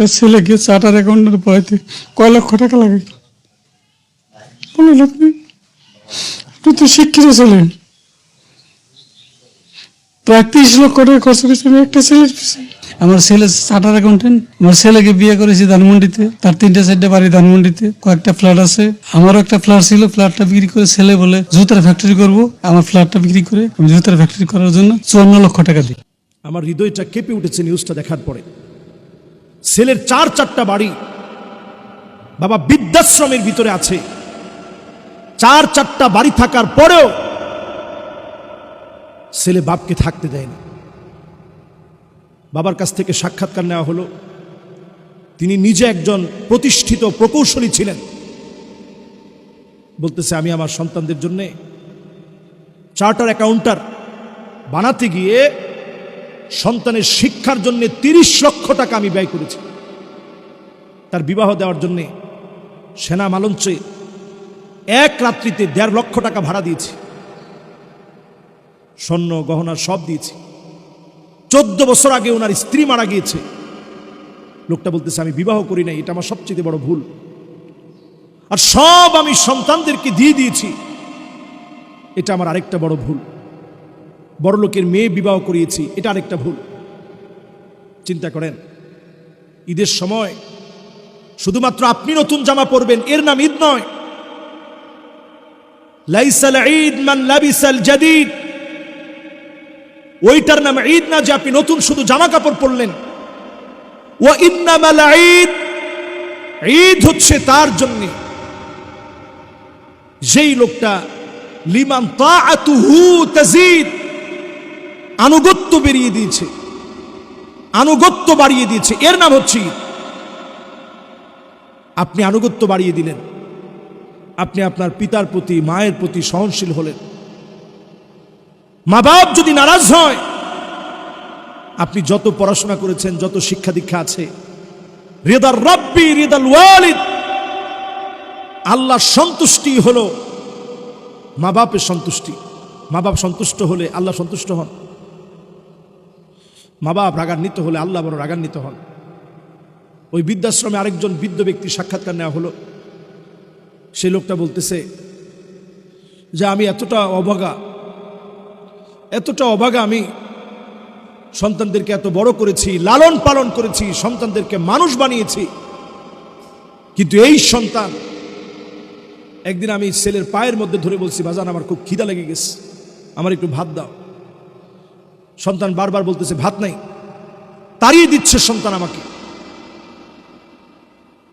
একটা ছেলেকে চার্টার অ্যাকাউন্টের বয়তে কয় লক্ষ টাকা লাগে? বলেন আপনি আপনি তো শিক্ষিত ছিলেন প্রায় তিরিশ লক্ষ টাকা খরচ করেছি, আমি একটা ছেলের আমার ছেলে চার্টার অ্যাকাউন্টেন্ট আমার ছেলেকে বিয়ে করেছি ধানমন্ডিতে, তার তিনটে চারটে বাড়ি ধানমন্ডিতে, কয়েকটা ফ্ল্যাট আছে। আমারও একটা ফ্ল্যাট ছিল ফ্ল্যাটটা বিক্রি করে ছেলে বলে জুতার ফ্যাক্টরি করব। আমার ফ্ল্যাটটা বিক্রি করে আমি জুতার ফ্যাক্টরি করার জন্য চুয়ান্ন লক্ষ টাকা দিই। আমার হৃদয়টা কেঁপে উঠেছে নিউজটা দেখার পরে। ছেলের চার চারটা বাড়ি বাবা বৃদ্ধাশ্রমের ভিতরে আছে। চার চারটা বাড়ি থাকার পরেও ছেলে বাপকে থাকতে দেয়নি বাবার কাছ থেকে সাক্ষাৎকার নেওয়া হলো। তিনি নিজে একজন প্রতিষ্ঠিত প্রকৌশলী ছিলেন। বলতেছে, আমি আমার সন্তানদের জন্যে চার্টার অ্যাকাউন্টার বানাতে গিয়ে সন্তানের শিক্ষার জন্য তিরিশ লক্ষ টাকা আমি ব্যয় করেছি। তার বিবাহ দেওয়ার জন্যে সেনা মালঞ্চে এক রাত্রিতে দেড় লক্ষ টাকা ভাড়া দিয়েছি। স্বর্ণ গহনা সব দিয়েছি। চোদ্দ বছর আগে ওনার স্ত্রী মারা গিয়েছে। লোকটা বলতেছে, আমি বিবাহ করি নাই, এটা আমার সবচেয়ে বড় ভুল। আর সব আমি সন্তানদেরকে দিয়ে দিয়েছি। এটা আমার আরেকটা বড় ভুল। বড় লোকের মেয়ে বিবাহ করিয়েছি, এটা আরেকটা ভুল। চিন্তা করেন, ঈদের সময় শুধুমাত্র আপনি নতুন জামা পরবেন, এর নাম ঈদ নয়। জাদিদ। ওইটার নাম ঈদ না যে আপনি নতুন শুধু জামা কাপড় পরলেন। ও ঈদ ঈদ হচ্ছে তার জন্য। যেই লোকটা লিমান আনুগত্য বেরিয়ে দিয়েছে, আনুগত্য বাড়িয়ে দিয়েছে, এর নাম হচ্ছে ঈদ। আপনি আনুগত্য বাড়িয়ে দিলেন। আপনি আপনার পিতার প্রতি, মায়ের প্রতি সহনশীল হলেন। মা বাপ যদি নারাজ হয়, আপনি যত পড়াশোনা করেছেন, যত শিক্ষা দীক্ষা আছে, রেদার রব্বি, রেদাল ওয়ালিদ আল্লাহ সন্তুষ্টি হল মা বাপের সন্তুষ্টি। মা বাপ সন্তুষ্ট হলে আল্লাহ সন্তুষ্ট হন। মা বাপ রাগান্বিত হলে আল্লাহ বড় রাগান্বিত হন। ওই বৃদ্ধাশ্রমে আরেকজন বৃদ্ধ ব্যক্তি সাক্ষাৎকার নেওয়া হলো। সেই লোকটা বলতেছে যে, আমি এতটা অবাগা এতটা অবাগা আমি সন্তানদেরকে এত বড় করেছি, লালন পালন করেছি, সন্তানদেরকে মানুষ বানিয়েছি। কিন্তু এই সন্তান একদিন আমি ছেলের পায়ের মধ্যে ধরে বলছি, বাজান, আমার খুব খিদা লেগে গেছে, আমার একটু ভাত দাও। সন্তান বারবার বলতেছে, ভাত নাই, তাড়িয়ে দিচ্ছে সন্তান আমাকে।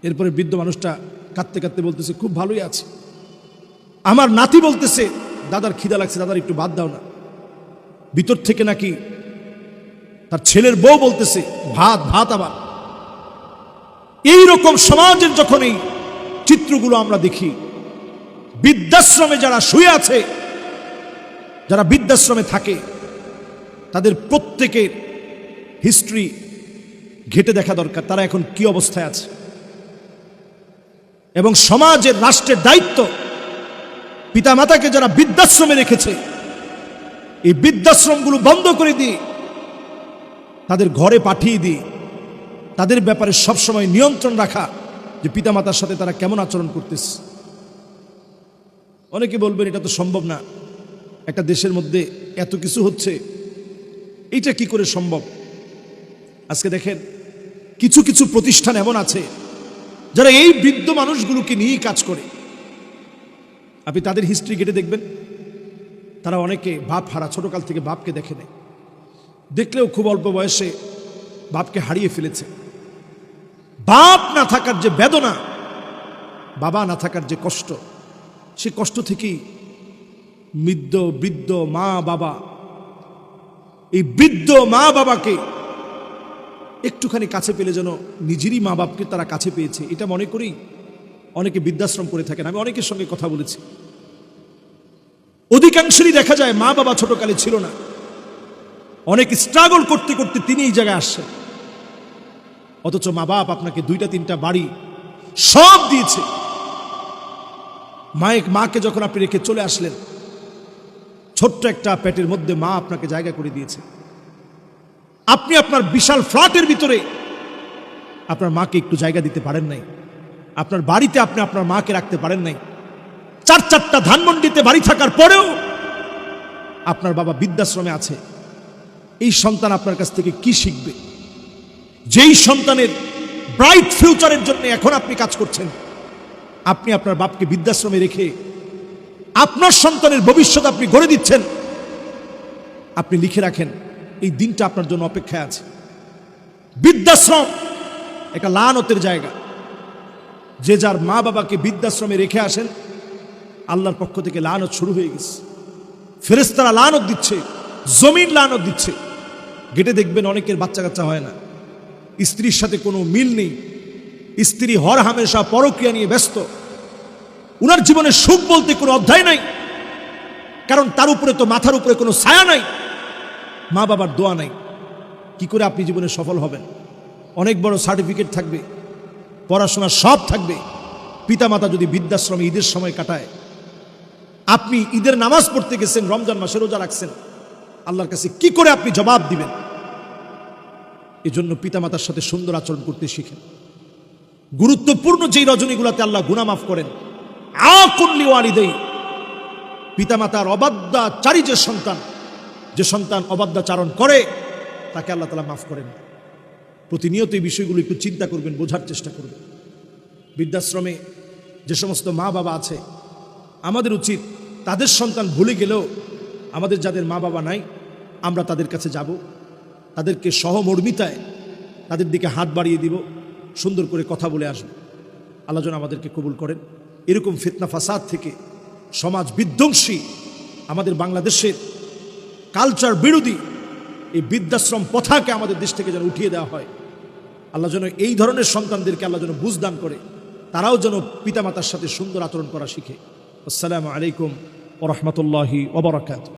এরপরে বৃদ্ধ মানুষটা কাঁদতে কাঁদতে বলতেছে, খুব ভালোই আছে। আমার নাতি বলতেছে, দাদার খিদা লাগছে, দাদার একটু বাদ দাও না। ভিতর থেকে নাকি তার ছেলের বউ বলতেছে, ভাত ভাত আবার। এইরকম সমাজের যখন এই চিত্রগুলো আমরা দেখি, বৃদ্ধাশ্রমে যারা শুয়ে আছে, যারা বৃদ্ধাশ্রমে থাকে, তাদের প্রত্যেকের হিস্ট্রি ঘেটে দেখা দরকার, তারা এখন কি অবস্থায় আছে? এবং সমাজের রাষ্ট্রের দায়িত্ব। পিতামাতাকে যারা বৃদ্ধাশ্রমে রেখেছে, এই বৃদ্ধাশ্রমগুলো বন্ধ করে দিয়ে, তাদের ঘরে পাঠিয়ে দিয়ে, তাদের ব্যাপারে সবসময় নিয়ন্ত্রণ রাখা যে পিতামাতার সাথে তারা কেমন আচরণ করতেছে। অনেকে বলবেন, এটা তো সম্ভব না। একটা দেশের মধ্যে এত কিছু হচ্ছে। এইটা কি করে সম্ভব? আজকে দেখেন, কিছু কিছু প্রতিষ্ঠান এমন আছে যারা এই বৃদ্ধ মানুষগুলোকে নিয়েই কাজ করে, আপনি তাদের হিস্ট্রি কেটে দেখবেন। তারা অনেকে বাপ হারা, ছোটকাল থেকে বাপকে দেখে নেয়। দেখলেও খুব অল্প বয়সে বাপকে হারিয়ে ফেলেছে। বাপ না থাকার যে বেদনা, বাবা না থাকার যে কষ্ট, সে কষ্ট থেকেই মৃদ্ধ, বৃদ্ধ মা বাবা এই বৃদ্ধ মা বাবাকে একটুখানি কাছে পেলে যেন নিজেরই মা বাপকে তারা কাছে পেয়েছে। এটা মনে করেই অনেকে বৃদ্ধাশ্রম করে থাকেন। আমি অনেকের সঙ্গে কথা বলেছি। অধিকাংশেরই দেখা যায় মা বাবা ছোটকালে ছিল না। অনেক স্ট্রাগল করতে করতে তিনি এই জায়গায় আসছেন। অথচ মা বাপ আপনাকে দুইটা তিনটা বাড়ি সব দিয়েছে। মায়ের মাকে যখন আপনি রেখে চলে আসলেন, ছোট্ট একটা পেটের মধ্যে মা আপনাকে জায়গা করে দিয়েছে। আপনি আপনার বিশাল ফ্ল্যাটের ভিতরে আপনার মাকে একটু জায়গা দিতে পারেন নাই। আপনার বাড়িতে আপনি আপনার মাকে রাখতে পারেন নাই। চার চারটা ধানমন্ডিতে বাড়ি থাকার পরেও আপনার বাবা বৃদ্ধাশ্রমে আছে। এই সন্তান আপনার কাছ থেকে কি শিখবে? যেই সন্তানের ব্রাইট ফিউচারের জন্য এখন আপনি কাজ করছেন, আপনি আপনার বাপকে বৃদ্ধাশ্রমে রেখে আপনার সন্তানের ভবিষ্যৎ আপনি গড়ে দিচ্ছেন, আপনি লিখে রাখেন এই দিনটা আপনার জন্য অপেক্ষায় আছে। বৃদ্ধাশ্রম একটা লানতের জায়গা। যে যার মা বাবাকে বৃদ্ধাশ্রমে রেখে আসেন, আল্লাহর পক্ষ থেকে লানত শুরু হয়ে গেছে। ফেরেস্তারা লানত দিচ্ছে, জমিন লানত দিচ্ছে। গেটে দেখবেন অনেকের বাচ্চা কাচ্চা হয় না। স্ত্রীর সাথে কোনো মিল নেই। স্ত্রী হর হামেশা পরক্রিয়া নিয়ে ব্যস্ত। উনার জীবনে সুখ বলতে কোনো অধ্যায় নাই। কারণ তার উপরে তো মাথার উপরে কোনো ছায়া নাই। মা বাবার দোয়া নাই। কি করে আপনি জীবনে সফল হবেন? অনেক বড় সার্টিফিকেট থাকবে, পড়াশোনা সব থাকবে। পিতামাতা যদি বৃদ্ধাশ্রমে ঈদের সময় কাটায়, আপনি ঈদের নামাজ পড়তে গেছেন, রমজান মাসে রোজা রাখছেন, আল্লাহর কাছে কি করে আপনি জবাব দিবেন? এজন্য পিতামাতার সাথে সুন্দর আচরণ করতে শিখেন। গুরুত্বপূর্ণ যেই রজনীগুলোতে আল্লাহ গুনা মাফ করেন, আকুল্লি ওয়ালিদেই পিতামাতার অবাধ্যাচারী যে সন্তান যে সন্তান অবাধ্যাচারণ করে, তাকে আল্লাহ তালা মাফ করেন। প্রতিনিয়ত এই বিষয়গুলো একটু চিন্তা করবেন, বোঝার চেষ্টা করবেন। বৃদ্ধাশ্রমে যে সমস্ত মা বাবা আছে, আমাদের উচিত তাদের সন্তান ভুলে গেলেও আমাদের যাদের মা বাবা নাই, আমরা তাদের কাছে যাব। তাদেরকে সহমর্মিতায় তাদের দিকে হাত বাড়িয়ে দিব, সুন্দর করে কথা বলে আসব। আল্লাহ যেন আমাদেরকে কবুল করেন। এরকম ফিতনা ফাসাদ থেকে সমাজ বিধ্বংসী আমাদের বাংলাদেশের কালচার বিরোধী এই বৃদ্ধাশ্রম প্রথাকে আমাদের দেশ থেকে যেন উঠিয়ে দেওয়া হয়। আল্লাহ যেন এই ধরনের সন্তানদেরকে আল্লাহ যেন বুঝদান করে, তারাও যেন পিতামাতার সাথে সুন্দর আচরণ করা শিখে। আসসালামু আলাইকুম ওরহমতুল্লাহি ওবরাকাত